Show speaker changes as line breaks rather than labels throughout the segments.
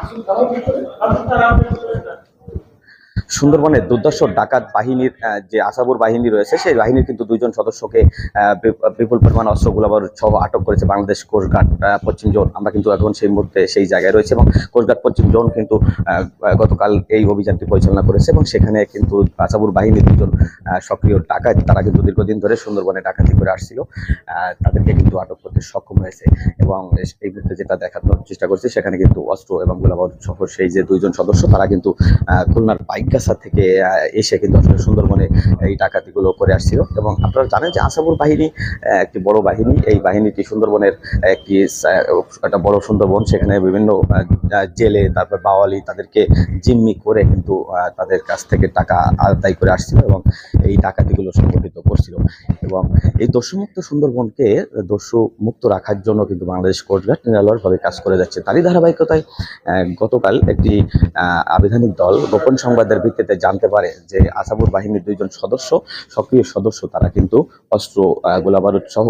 আসুন তারাও ভিতরে আসুন তারাও সুন্দরবনের দুর্দর্শ ডাকাত বাহিনীর যে আসাবুর বাহিনী রয়েছে, সেই বাহিনীর কিন্তু দুইজন সদস্যকে বিপুল পরিমাণ অস্ত্র গোলাবারুদ সহ আটক করেছে বাংলাদেশ কোস্টগার্ড পশ্চিম জোন। আমরা কিন্তু এখন সেই মুহূর্তে সেই জায়গায় রয়েছে এবং কোস্টগার্ড পশ্চিম জোন কিন্তু গতকাল এই অভিযানটি পরিচালনা করেছে এবং সেখানে কিন্তু আসাবুর বাহিনীর দুজন সক্রিয় ডাকাত, তারা কিন্তু দীর্ঘদিন ধরে সুন্দরবনে ডাকাতি করে আসছিল তাদেরকে কিন্তু আটক করতে সক্ষম হয়েছে এবং এই মুহূর্তে যেটা দেখানোর চেষ্টা করছে, সেখানে কিন্তু অস্ত্র এবং গোলাবারুদ সহ সেই যে দুইজন সদস্য, তারা কিন্তু খুলনার খুলনার পাইকগাছা থেকে এসে কিন্তু আসলে সুন্দরবনে এই ডাকাতিগুলো করে আসছিল। এবং আপনারা জানেন যে আসাবুর বাহিনী একটি বড় বাহিনী। এই বাহিনীটি সুন্দরবনের একটি একটা বড় সুন্দরবন। সেখানে বিভিন্ন জেলে, তারপর বাওয়ালি তাদেরকে জিম্মি করে কিন্তু তাদের কাছ থেকে টাকা আদায় করে আসছিল এবং এই ডাকাতিগুলো সংগঠিত করছিল। এবং এই দস্যুমুক্ত সুন্দরবনকে দস্যু মুক্ত রাখার জন্য কিন্তু বাংলাদেশ কোস্টগার্ড নিরালয়ভাবে কাজ করে যাচ্ছে। তারই ধারাবাহিকতায় গতকাল একটি আবিধানিক দল, গোপন সংবাদের ভিত্তিতে জানতে পারে যে আসাবুর বাহিনীর দুইজন সদস্য, সক্রিয় সদস্য তারা কিন্তু অস্ত্র গোলাবারুদ সহ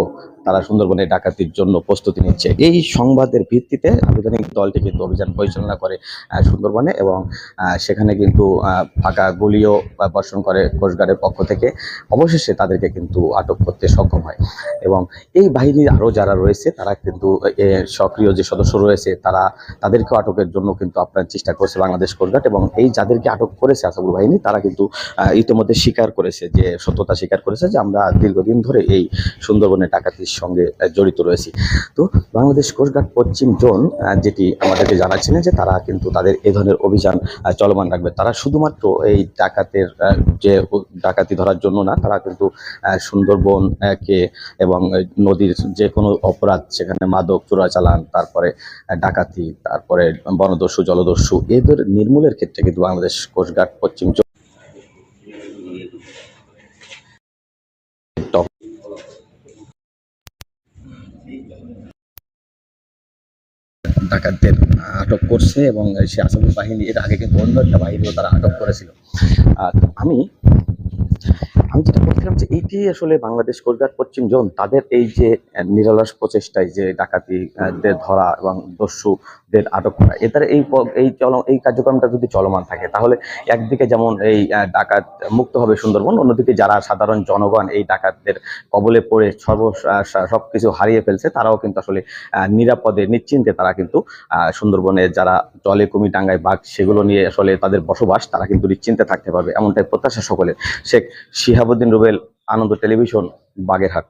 তারা সুন্দরবনে ডাকাতির জন্য প্রস্তুতি নিচ্ছে। এই সংবাদের ভিত্তিতে আবিধানিক দলটি কিন্তু অভিযান পরিচালনা করে সুন্দরবনে এবং সেখানে কিন্তু ফাঁকা গুলিও বর্ষণ করে কোস্টগার্ডের পক্ষ থেকে। অবশেষে তাদেরকে কিন্তু আটক করতে সক্ষম হয় এবং এই বাহিনীর আরও যারা রয়েছে, তারা কিন্তু সক্রিয় যে সদস্য রয়েছে, তারা তাদেরকেও আটকের জন্য কিন্তু আপনার চেষ্টা করছে বাংলাদেশ কোস্টগার্ড এবং এই যাদেরকে আটক করেছে আসাবুল বাহিনী, তারা কিন্তু ইতিমধ্যে স্বীকার করেছে যে, সত্যতা স্বীকার করেছে যে আমরা দীর্ঘদিন ধরে এই সুন্দরবনে ডাকাতির সঙ্গে জড়িত রয়েছি। তো বাংলাদেশ কোস্টগার্ড পশ্চিম জোন যেটি আমাদেরকে জানাচ্ছিলেন যে তারা কিন্তু তাদের এ ধরনের অভিযান চলমান রাখবে। তারা শুধুমাত্র এই ডাকাতের যে ডাকাতি ধরার জন্য না তারা কিন্তু আহ, সুন্দরবন কে এবং নদীর যে কোনো অপরাধ সেখানে মাদক চোরাচালান তারপরে ডাকাতি তারপরে বনদস্যু জলদস্যু এদের নির্মূলের ক্ষেত্রে কিন্তু বাংলাদেশ কোস্টগার্ড পশ্চিম জোন টপ ডাকাতদের আটক করছে এবং সে আসামি বাহিনী, এর আগে কিন্তু অন্য একটা বাহিনীও তারা আটক করেছিল। আর আমি আমি যেটা যে এইটি আসলে বাংলাদেশ কোস্টগার্ড পশ্চিম জোন তাদের এই যে নিরলস প্রচেষ্টায় যে ডাকাতি আহ, ধরা এবং দস্যুদের আটক করা এদের এই এই চল এই কার্যক্রমটা যদি চলমান থাকে তাহলে একদিকে যেমন এই ডাকাত মুক্ত হবে সুন্দরবন অন্যদিকে যারা সাধারণ জনগণ এই ডাকাতদের কবলে পড়ে সর্ব সব কিছু হারিয়ে ফেলছে তারাও কিন্তু আসলে নিরাপদে নিশ্চিন্তে তারা কিন্তু সুন্দরবনে যারা জলে কুমি ডাঙ্গায় বাঘ সেগুলো নিয়ে আসলে তাদের বসবাস তারা কিন্তু নিশ্চিন্তে থাকতে পারবে এমনটাই প্রত্যাশা সকলের। শেখ শিহাবুদ্দিন রুবেল আনন্দ টেলিভিশন বাগেরহাট।